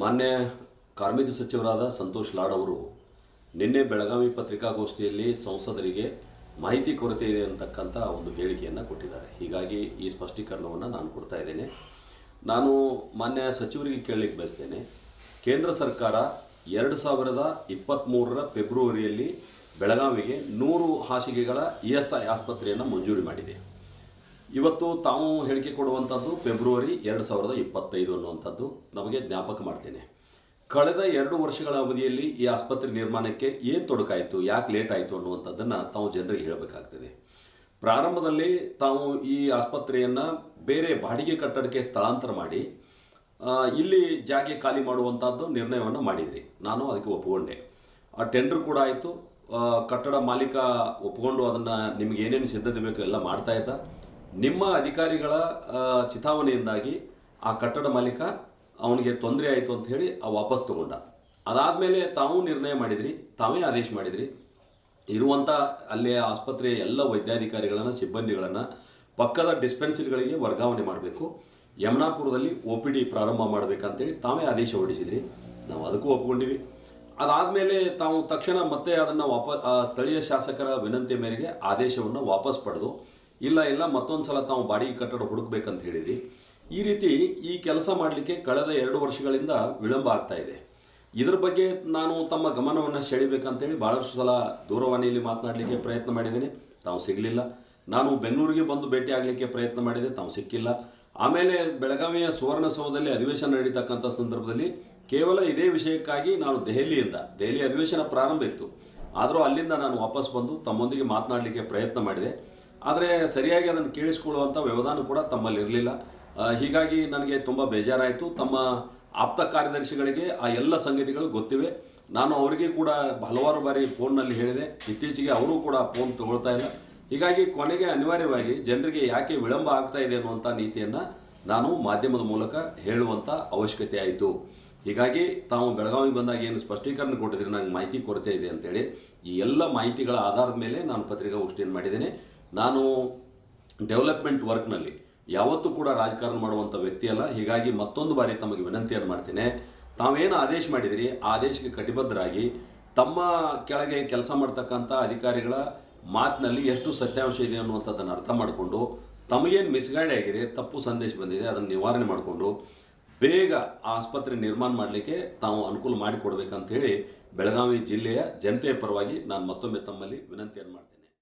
ಮಾನ್ಯ ಕಾರ್ಮಿಕ ಸಚಿವರಾದ ಸಂತೋಷ್ ಲಾಡ್ ಅವರು, ನಿನ್ನೆ ಬೆಳಗಾವಿ ಪತ್ರಿಕಾಗೋಷ್ಠಿಯಲ್ಲಿ ಸಂಸದರಿಗೆ ಮಾಹಿತಿ ಕೊರತೆ ಇದೆ ಅಂತಕ್ಕಂಥ ಒಂದು ಹೇಳಿಕೆಯನ್ನು ಕೊಟ್ಟಿದ್ದಾರೆ. ಹೀಗಾಗಿ ಈ ಸ್ಪಷ್ಟೀಕರಣವನ್ನು ನಾನು ಕೊಡ್ತಾ ಇದ್ದೇನೆ. ನಾನು ಮಾನ್ಯ ಸಚಿವರಿಗೆ ಕೇಳಲಿಕ್ಕೆ ಬಯಸ್ತೇನೆ. ಕೇಂದ್ರ ಸರ್ಕಾರ ಎರಡು ಸಾವಿರದ ಇಪ್ಪತ್ತ್ಮೂರರ ಫೆಬ್ರವರಿಯಲ್ಲಿ ಬೆಳಗಾವಿಗೆ ನೂರು ಹಾಸಿಗೆಗಳ ಇ ಎಸ್ ಐ ಆಸ್ಪತ್ರೆಯನ್ನು ಮಂಜೂರಿ ಮಾಡಿದೆ. ಇವತ್ತು ತಾವು ಹೇಳಿಕೆ ಕೊಡುವಂಥದ್ದು ಫೆಬ್ರವರಿ ಎರಡು ಸಾವಿರದ ಇಪ್ಪತ್ತೈದು ಅನ್ನುವಂಥದ್ದು. ನಮಗೆ ಜ್ಞಾಪಕ ಮಾಡ್ತೇನೆ. ಕಳೆದ ಎರಡು ವರ್ಷಗಳ ಅವಧಿಯಲ್ಲಿ ಈ ಆಸ್ಪತ್ರೆ ನಿರ್ಮಾಣಕ್ಕೆ ಏನು ತೊಡಕಾಯಿತು, ಯಾಕೆ ಲೇಟ್ ಆಯಿತು ಅನ್ನುವಂಥದ್ದನ್ನು ತಾವು ಜನರಿಗೆ ಹೇಳಬೇಕಾಗ್ತದೆ. ಪ್ರಾರಂಭದಲ್ಲಿ ತಾವು ಈ ಆಸ್ಪತ್ರೆಯನ್ನು ಬೇರೆ ಬಾಡಿಗೆ ಕಟ್ಟಡಕ್ಕೆ ಸ್ಥಳಾಂತರ ಮಾಡಿ ಇಲ್ಲಿ ಜಾಗೆ ಖಾಲಿ ಮಾಡುವಂಥದ್ದು ನಿರ್ಣಯವನ್ನು ಮಾಡಿದ್ರಿ. ನಾನು ಅದಕ್ಕೆ ಒಪ್ಪಿಕೊಂಡೆ. ಆ ಟೆಂಡರ್ ಕೂಡ ಆಯಿತು. ಕಟ್ಟಡ ಮಾಲೀಕ ಒಪ್ಪಿಕೊಂಡು ಅದನ್ನು ನಿಮಗೆ ಏನೇನು ಸಿದ್ಧತೆ ಬೇಕು ಎಲ್ಲ ಮಾಡ್ತಾ ಇದ್ದ. ನಿಮ್ಮ ಅಧಿಕಾರಿಗಳ ಚಿತಾವಣೆಯಿಂದಾಗಿ ಆ ಕಟ್ಟಡ ಮಾಲೀಕ ಅವನಿಗೆ ತೊಂದರೆ ಆಯಿತು ಅಂತ ಹೇಳಿ ಆ ವಾಪಸ್ ತಗೊಂಡ. ಅದಾದಮೇಲೆ ತಾವು ನಿರ್ಣಯ ಮಾಡಿದ್ರಿ, ತಾವೇ ಆದೇಶ ಮಾಡಿದ್ರಿ. ಇರುವಂಥ ಅಲ್ಲಿಯ ಆಸ್ಪತ್ರೆಯ ಎಲ್ಲ ವೈದ್ಯಾಧಿಕಾರಿಗಳನ್ನು, ಸಿಬ್ಬಂದಿಗಳನ್ನು ಪಕ್ಕದ ಡಿಸ್ಪೆನ್ಸರಿಗಳಿಗೆ ವರ್ಗಾವಣೆ ಮಾಡಬೇಕು. ಯಮನಾಪುರದಲ್ಲಿ ಒ ಪಿ ಡಿ ಪ್ರಾರಂಭ ಮಾಡಬೇಕಂತೇಳಿ ತಾವೇ ಆದೇಶ ಹೊರಡಿಸಿದ್ರಿ. ನಾವು ಅದಕ್ಕೂ ಒಪ್ಕೊಂಡಿವಿ. ಅದಾದಮೇಲೆ ತಾವು ತಕ್ಷಣ ಮತ್ತೆ ಅದನ್ನು ವಾಪ ಸ್ಥಳೀಯ ಶಾಸಕರ ವಿನಂತಿ ಮೇರೆಗೆ ಆದೇಶವನ್ನು ವಾಪಸ್ ಪಡೆದು ಇಲ್ಲ ಇಲ್ಲ ಮತ್ತೊಂದು ಸಲ ತಾವು ಬಾಡಿಗೆ ಕಟ್ಟಡ ಹುಡುಕ್ಬೇಕಂತ ಹೇಳಿದ್ರಿ. ಈ ರೀತಿ ಈ ಕೆಲಸ ಮಾಡಲಿಕ್ಕೆ ಕಳೆದ ಎರಡು ವರ್ಷಗಳಿಂದ ವಿಳಂಬ ಆಗ್ತಾ ಇದೆ. ಇದರ ಬಗ್ಗೆ ನಾನು ತಮ್ಮ ಗಮನವನ್ನು ಸೆಳಿಬೇಕಂತೇಳಿ ಭಾಳಷ್ಟು ಸಲ ದೂರವಾಣಿಯಲ್ಲಿ ಮಾತನಾಡಲಿಕ್ಕೆ ಪ್ರಯತ್ನ ಮಾಡಿದ್ದೀನಿ. ತಾವು ಸಿಗಲಿಲ್ಲ. ನಾನು ಬೆಂಗಳೂರಿಗೆ ಬಂದು ಭೇಟಿ ಆಗಲಿಕ್ಕೆ ಪ್ರಯತ್ನ ಮಾಡಿದೆ. ತಾವು ಸಿಕ್ಕಿಲ್ಲ. ಆಮೇಲೆ ಬೆಳಗಾವಿಯ ಸುವರ್ಣಸೌಧದಲ್ಲಿ ಅಧಿವೇಶನ ನಡೀತಕ್ಕಂಥ ಸಂದರ್ಭದಲ್ಲಿ ಕೇವಲ ಇದೇ ವಿಷಯಕ್ಕಾಗಿ ನಾನು ದೆಹಲಿಯಿಂದ, ದೆಹಲಿ ಅಧಿವೇಶನ ಪ್ರಾರಂಭ ಇತ್ತು. ಆದರೂ ಅಲ್ಲಿಂದ ನಾನು ವಾಪಸ್ ಬಂದು ತಮ್ಮೊಂದಿಗೆ ಮಾತನಾಡಲಿಕ್ಕೆ ಪ್ರಯತ್ನ ಮಾಡಿದೆ. ಆದರೆ ಸರಿಯಾಗಿ ಅದನ್ನು ಕೇಳಿಸ್ಕೊಳ್ಳುವಂಥ ವ್ಯವಧಾನ ಕೂಡ ತಮ್ಮಲ್ಲಿರಲಿಲ್ಲ. ಹೀಗಾಗಿ ನನಗೆ ತುಂಬ ಬೇಜಾರಾಯಿತು. ತಮ್ಮ ಆಪ್ತ ಕಾರ್ಯದರ್ಶಿಗಳಿಗೆ ಆ ಎಲ್ಲ ಸಂಗತಿಗಳು ಗೊತ್ತಿವೆ. ನಾನು ಅವರಿಗೆ ಕೂಡ ಹಲವಾರು ಬಾರಿ ಫೋನ್ನಲ್ಲಿ ಹೇಳಿದೆ. ಇತ್ತೀಚೆಗೆ ಅವರು ಕೂಡ ಫೋನ್ ತಗೊಳ್ತಾ ಇಲ್ಲ. ಹೀಗಾಗಿ ಕೊನೆಗೆ ಅನಿವಾರ್ಯವಾಗಿ ಜನರಿಗೆ ಯಾಕೆ ವಿಳಂಬ ಆಗ್ತಾ ಇದೆ ಅನ್ನುವಂಥ ನೀತಿಯನ್ನು ನಾನು ಮಾಧ್ಯಮದ ಮೂಲಕ ಹೇಳುವಂಥ ಅವಶ್ಯಕತೆ ಆಯಿತು. ಹೀಗಾಗಿ ತಾವು ಬೆಳಗಾವಿಗೆ ಬಂದಾಗ ಏನು ಸ್ಪಷ್ಟೀಕರಣ ಕೊಟ್ಟಿದ್ರೆ ನನಗೆ ಮಾಹಿತಿ ಕೊರತೆ ಇದೆ ಅಂತೇಳಿ ಈ ಎಲ್ಲ ಮಾಹಿತಿಗಳ ಆಧಾರದ ಮೇಲೆ ನಾನು ಪತ್ರಿಕಾಗೋಷ್ಠಿಯನ್ನು ಮಾಡಿದ್ದೇನೆ. ನಾನು ಡೆವಲಪ್ಮೆಂಟ್ ವರ್ಕ್ನಲ್ಲಿ ಯಾವತ್ತೂ ಕೂಡ ರಾಜಕಾರಣ ಮಾಡುವಂಥ ವ್ಯಕ್ತಿಯಲ್ಲ ಹೀಗಾಗಿ ಮತ್ತೊಂದು ಬಾರಿ ತಮಗೆ ವಿನಂತಿಯನ್ನು ಮಾಡ್ತೇನೆ. ತಾವೇನು ಆದೇಶ ಮಾಡಿದಿರಿ? ಆ ಆದೇಶಕ್ಕೆ ಕಟಿಬದ್ಧರಾಗಿ ತಮ್ಮ ಕೆಳಗೆ ಕೆಲಸ ಮಾಡ್ತಕ್ಕಂಥ ಅಧಿಕಾರಿಗಳ ಮಾತಿನಲ್ಲಿ ಎಷ್ಟು ಸತ್ಯಾಂಶ ಇದೆ ಅನ್ನುವಂಥದ್ದನ್ನು ಅರ್ಥ ಮಾಡಿಕೊಂಡು ತಮಗೇನು ಮಿಸ್ಗೈಡ್ ಆಗಿದೆ ತಪ್ಪು ಸಂದೇಶ ಬಂದಿದೆ, ಅದನ್ನು ನಿವಾರಣೆ ಮಾಡಿಕೊಂಡು ಬೇಗ ಆಸ್ಪತ್ರೆ ನಿರ್ಮಾಣ ಮಾಡಲಿಕ್ಕೆ ತಾವು ಅನುಕೂಲ ಮಾಡಿಕೊಡ್ಬೇಕಂತ ಹೇಳಿ ಬೆಳಗಾವಿ ಜಿಲ್ಲೆಯ ಜನತೆಯ ಪರವಾಗಿ ನಾನು ಮತ್ತೊಮ್ಮೆ ತಮ್ಮಲ್ಲಿ ವಿನಂತಿಯನ್ನು ಮಾಡ್ತೇನೆ.